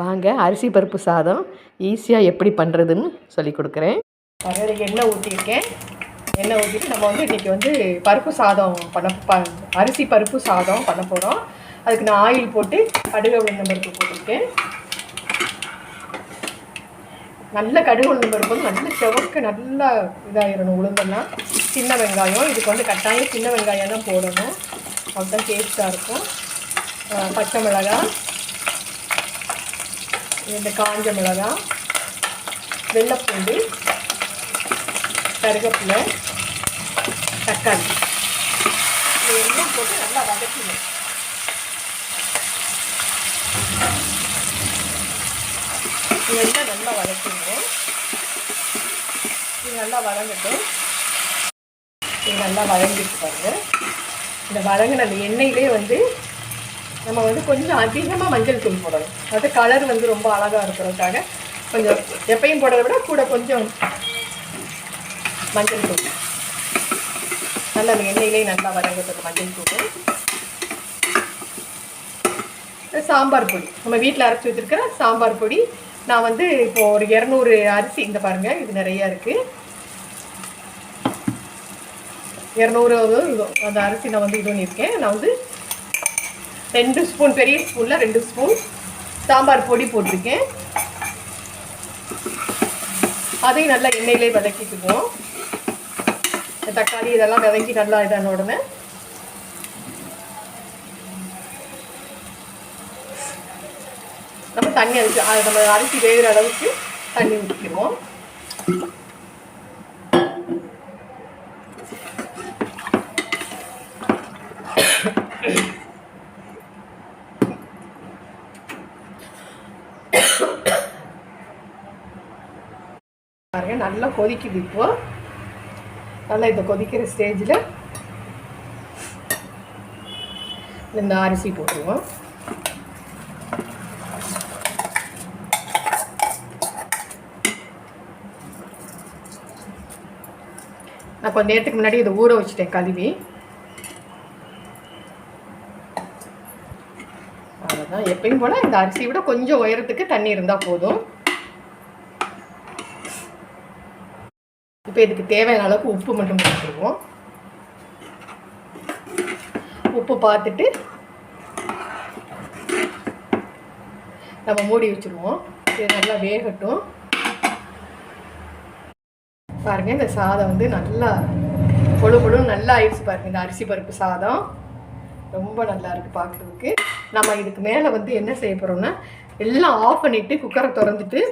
வாங்க அரிசி பருப்பு சாதம் ஈஸியாக எப்படி பண்ணுறதுன்னு சொல்லி கொடுக்குறேன். அதில் எண்ணெய் ஊற்றிருக்கேன் எண்ணெய் ஊற்றிட்டு நம்ம வந்து இன்றைக்கி வந்து பருப்பு சாதம் பண்ண ப அரிசி பருப்பு சாதம் பண்ண போகிறோம் அதுக்கு நான் ஆயில் போட்டு கடுகு உளுந்த பருப்பு போட்டிருக்கேன். நல்ல கடுகு உளுந்த பருப்பு வந்து நல்ல செவக்க நல்லா இதாகிடணும் உளுந்தெல்லாம். சின்ன வெங்காயம் இதுக்கு வந்து கட்டாயம் சின்ன வெங்காயம் தான் போடணும். அதுதான் டேஸ்ட்டாக இருக்கும். பச்சை மிளகாய் இந்த காஞ்ச மிளகா வெள்ளைப்பூண்டு கருவேப்பிலை தக்காளி. இது எல்லாம் போட்டு நல்லா வதக்கிடும் இதெல்லாம் நல்லா வதக்கிடுவோம். இது நல்லா வதங்கட்டும். இது நல்லா வதங்கிட்டு பாருங்க. இந்த வதங்கின அந்த எண்ணெயிலே வந்து நம்ம வந்து கொஞ்சம் அதிகமாக மஞ்சள் தூள் போடணும். அது கலர் வந்து ரொம்ப அழகாக இருக்கிறதுக்காக கொஞ்சம் எப்பயும் போடுறத விட கூட கொஞ்சம் மஞ்சள் தூள். நல்லா அந்த எண்ணெயிலேயே நல்லா வதங்கட்டும் மஞ்சள் தூள். சாம்பார் பொடி. நம்ம வீட்டில் அரைச்சி வச்சுருக்கிற சாம்பார் பொடி. நான் வந்து இப்போ ஒரு இரநூறு அரிசி இந்த பாருங்கள் இது நிறையா இருக்குது இரநூறு அந்த அரிசி நான் வந்து இது பண்ணியிருக்கேன் நான் வந்து ரெண்டு ஸ்பூன் பெரிய ஸ்பூனில் ரெண்டு ஸ்பூன் சாம்பார் பொடி போட்டிருக்கேன். அதையும் நல்லா எண்ணெயிலே வதக்கிக்குவோம் இந்த தக்காளி இதெல்லாம் வதக்கி நல்லா இதான உடனே. நம்ம தண்ணி அரிசி நம்ம அரிசி வேகிற அளவுக்கு தண்ணி ஊற்றிடுவோம் பாருங்க நல்லா கொதிக்குது இப்போ. நல்லா இதை கொதிக்கிற ஸ்டேஜில் இந்த அரிசி போட்டுருவோம். நான் கொஞ்சம் நேரத்துக்கு முன்னாடி இதை ஊற வச்சுட்டேன் கழுவி. அவ்வளோதான் எப்பயும் போல் இந்த அரிசியை விட கொஞ்சம் உயரத்துக்கு தண்ணி இருந்தால் போதும். இப்போ இதுக்கு தேவையான அளவுக்கு உப்பு மட்டும் போட்டுருவோம். உப்பு பார்த்துட்டு நம்ம மூடி வச்சுருவோம். இது நல்லா வேகட்டும். பாருங்க இந்த சாதம் வந்து நல்லா கொழு பொழுன்னு நல்லா ஆயிடுச்சு பாருங்க இந்த அரிசி பருப்பு சாதம். ரொம்ப நல்லா இருக்குது பார்க்குறதுக்கு நம்ம இதுக்கு மேலே வந்து என்ன செய்ய போகிறோம்னா எல்லாம் ஆஃப் பண்ணிவிட்டு குக்கரை திறந்துட்டு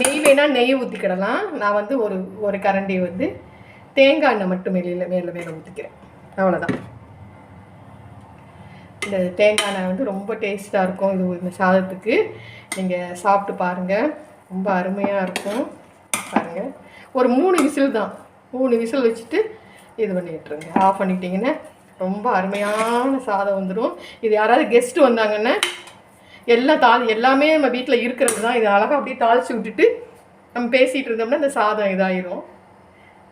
நெய் வேணால் நெய் ஊற்றிக்கிடலாம் நான் வந்து ஒரு ஒரு கரண்டி வந்து தேங்காய் எண்ணெய் மட்டும் மேலே மேலே மேலே ஊற்றிக்கிறேன் அவ்வளோதான் இந்த தேங்காய் எண்ணெய் வந்து ரொம்ப டேஸ்ட்டாக இருக்கும். இது இந்த சாதத்துக்கு. நீங்கள் சாப்பிட்டு பாருங்கள் ரொம்ப அருமையாக இருக்கும். பாருங்கள் ஒரு மூணு விசில் தான். மூணு விசில் வச்சுட்டு இது பண்ணிட்டுருங்க. ஆஃப் பண்ணிட்டீங்கன்னா ரொம்ப அருமையான சாதம் வந்துடும் இது யாராவது கெஸ்ட்டு வந்தாங்கன்னா எல்லாம் தாள் எல்லாமே நம்ம வீட்டில் இருக்கிறது தான். இது அழகாக அப்படியே தாளித்து விட்டுட்டு நம்ம பேசிகிட்டு இருந்தோம்னா இந்த சாதம் இதாயிரும்.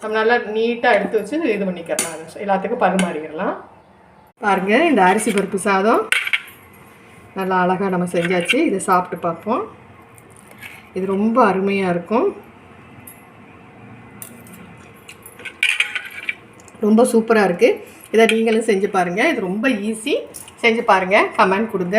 நம்ம நல்லா நீட்டாக எடுத்து வச்சு இது பண்ணிக்கிறலாம் எல்லாத்துக்கும் பரிமாறிக்கிறலாம் பாருங்கள் இந்த அரிசி பருப்பு சாதம். நல்லா அழகாக நம்ம செஞ்சாச்சு. இதை சாப்பிட்டு பார்ப்போம். இது ரொம்ப அருமையாக இருக்கும். ரொம்ப சூப்பராக இருக்குது இதை நீங்களும் செஞ்சு பாருங்கள் இது ரொம்ப ஈஸி. செஞ்சு பாருங்கள் கமெண்ட் கொடுங்க.